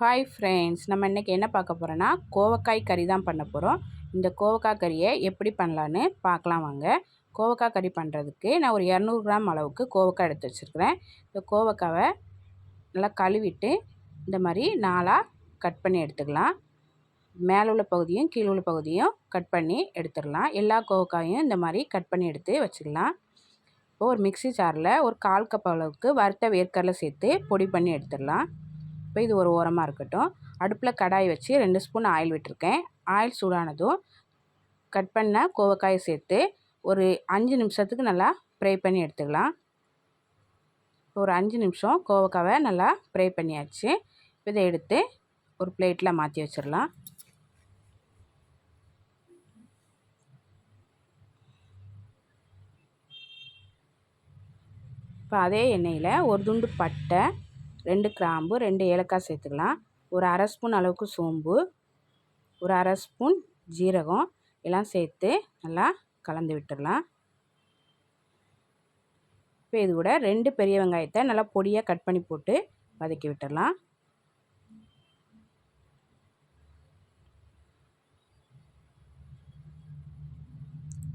Hi friends நம்ம இன்றைக்கி என்ன பார்க்க போகிறோன்னா கோவக்காய் கறி தான் பண்ண போகிறோம் இந்த கோவக்காய் கறியை எப்படி பண்ணலான்னு பார்க்கலாம் வாங்க. கோவக்காய் கறி பண்ணுறதுக்கு நான் ஒரு இரநூறு கிராம் அளவுக்கு கோவக்காய் எடுத்து வச்சுருக்கிறேன். இந்த கோவக்காவை நல்லா கழுவிட்டு இந்த மாதிரி நாளாக கட் பண்ணி எடுத்துக்கலாம். மேலே உள்ள பகுதியும் கீழே உள்ள பகுதியும் கட் பண்ணி எடுத்துடலாம். எல்லா கோவக்காயும் இந்த மாதிரி கட் பண்ணி எடுத்து வச்சுக்கலாம். இப்போது ஒரு மிக்சி ஜாரில் ஒரு கால் கப் அளவுக்கு வறுத்த வேர்க்கடலை சேர்த்து பொடி பண்ணி எடுத்துடலாம். இப்போ இது ஒரு ஓரமாக இருக்கட்டும். அடுப்பில் கடாய் வச்சு ரெண்டு ஸ்பூன் ஆயில் விட்டுருக்கேன். ஆயில் சூடானதும் கட் பண்ண கோவக்காயை சேர்த்து ஒரு அஞ்சு நிமிஷத்துக்கு நல்லா ப்ரை பண்ணி எடுத்துக்கலாம். ஒரு அஞ்சு நிமிஷம் கோவக்காவை நல்லா ப்ரை பண்ணியாச்சு. இதை எடுத்து ஒரு பிளேட்டில் மாற்றி வச்சிடலாம். இப்போ அதே எண்ணெயில் ஒரு துண்டு பட்டை ரெண்டு கிராம்பு ரெண்டு ஏலக்காய் சேர்த்துக்கலாம். ஒரு அரை ஸ்பூன் அளவுக்கு சோம்பு ஒரு அரை ஸ்பூன் ஜீரகம் எல்லாம் சேர்த்து நல்லா கலந்து விட்டுடலாம். இப்போ இது கூட ரெண்டு பெரிய வெங்காயத்தை நல்லா பொடியாக கட் பண்ணி போட்டு வதக்கி விட்டுடலாம்.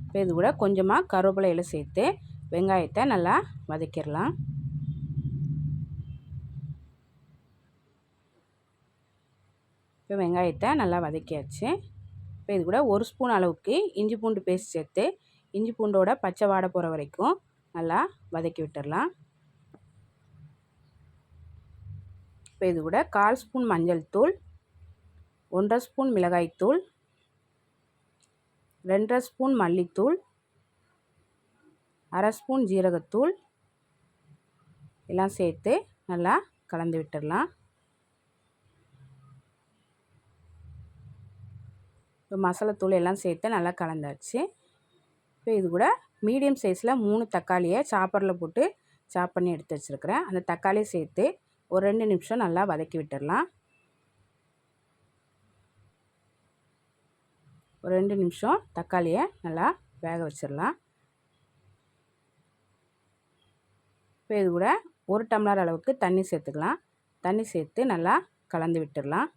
இப்போ இது கூட கொஞ்சமாக கருவேப்பிலையில் சேர்த்து வெங்காயத்தை நல்லா வதக்கிடலாம். இப்போ வெங்காயத்தை நல்லா வதக்கியாச்சு. இப்போ இது கூட ஒரு ஸ்பூன் அளவுக்கு இஞ்சி பூண்டு பேஸ்ட் சேர்த்து இஞ்சி பூண்டோட பச்சை வாடை போகிற வரைக்கும் நல்லா வதக்கி விட்டுடலாம் இப்போ இது கூட கால் ஸ்பூன் மஞ்சள் தூள் ஒன்றரை ஸ்பூன் மிளகாய்த்தூள் ரெண்டரை ஸ்பூன் மல்லித்தூள் அரை ஸ்பூன் ஜீரகத்தூள் எல்லாம் சேர்த்து நல்லா கலந்து விட்டுடலாம் மசாலாத்தூள் எல்லாம் சேர்த்து நல்லா கலந்தாச்சு. இப்போ இது கூட மீடியம் சைஸில் மூணு தக்காளியை சாப்பரில் போட்டு சாப் பண்ணி எடுத்து வச்சுருக்கிறேன். அந்த தக்காளியை சேர்த்து ஒரு ரெண்டு நிமிஷம் நல்லா வதக்கி விட்டுடலாம் ஒரு ரெண்டு நிமிஷம் தக்காளியை நல்லா வேக வச்சிடலாம் இப்போ இது கூட ஒரு டம்ளர் அளவுக்கு தண்ணி சேர்த்துக்கலாம். தண்ணி சேர்த்து நல்லா கலந்து விட்டுடலாம்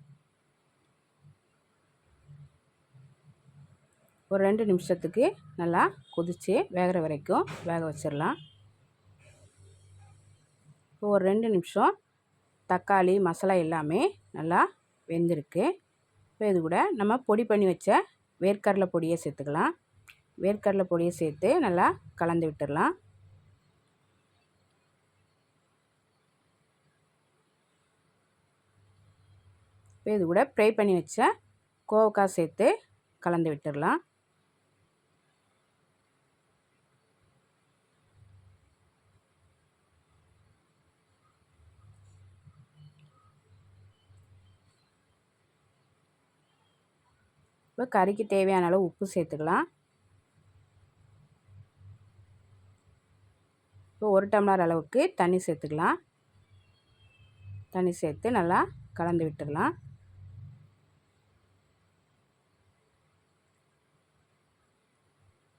ஒரு ரெண்டு நிமிஷத்துக்கு நல்லா கொதித்து வேகிற வரைக்கும் வேக வச்சிடலாம். இப்போ ஒரு ரெண்டு நிமிஷம் தக்காளி மசாலா எல்லாமே நல்லா வெந்திருக்கு. இப்போ இது கூட நம்ம பொடி பண்ணி வச்ச வேர்க்கடலை பொடியை சேர்த்துக்கலாம். வேர்க்கடலை பொடியை சேர்த்து நல்லா கலந்து விட்டுடலாம். இப்போ இது கூட ஃப்ரை பண்ணி வச்ச கோவக்காய் சேர்த்து கலந்து விட்டுடலாம். இப்போ கறிக்கு தேவையான அளவு உப்பு சேர்த்துக்கலாம். இப்போ ஒரு டம்ளர் அளவுக்கு தண்ணி சேர்த்துக்கலாம். தண்ணி சேர்த்து நல்லா கலந்து விட்டுடலாம்.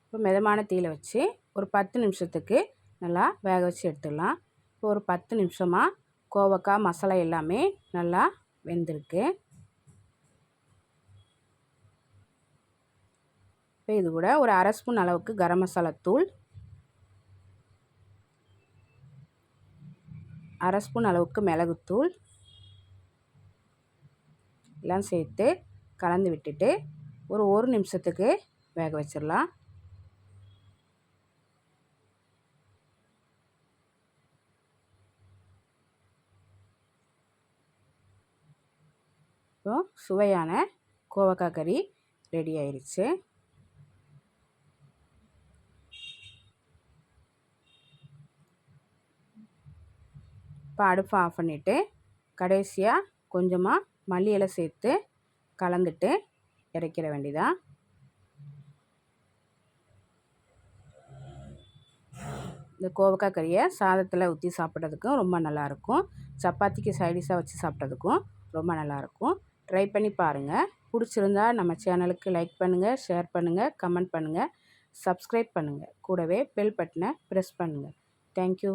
இப்போ மிதமான தீயில் வச்சு ஒரு பத்து நிமிஷத்துக்கு நல்லா வேக வச்சு எடுத்துடலாம். இப்போ ஒரு பத்து நிமிஷமாக கோவக்காய் மசாலா எல்லாமே நல்லா வெந்திருக்கு. இப்போ இது கூட ஒரு அரை ஸ்பூன் அளவுக்கு கரம் மசாலா தூள் அரை ஸ்பூன் அளவுக்கு மிளகுத்தூள் எல்லாம் சேர்த்து கலந்து விட்டுட்டு ஒரு ஒரு நிமிஷத்துக்கு வேக வச்சிடலாம். இப்போ சுவையான கோவக்காய் கறி ரெடி ஆயிடுச்சு இப்போ அடுப்பை ஆஃப் பண்ணிவிட்டு கடைசியாக கொஞ்சமாக மல்லி இலை சேர்த்து கலந்துட்டு இறக்கிற வேண்டியதாக இந்த கோவக்காய் கறியை சாதத்தில் ஊற்றி சாப்பிட்றதுக்கும் ரொம்ப நல்லாயிருக்கும். சப்பாத்திக்கு சைடிஷாக வச்சு சாப்பிட்றதுக்கும் ரொம்ப நல்லாயிருக்கும். ட்ரை பண்ணி பாருங்கள் பிடிச்சிருந்தா நம்ம சேனலுக்கு லைக் பண்ணுங்கள் ஷேர் பண்ணுங்கள் கமெண்ட் பண்ணுங்கள் சப்ஸ்கிரைப் பண்ணுங்கள் கூடவே பெல் பட்டனை ப்ரெஸ் பண்ணுங்கள் தேங்க்யூ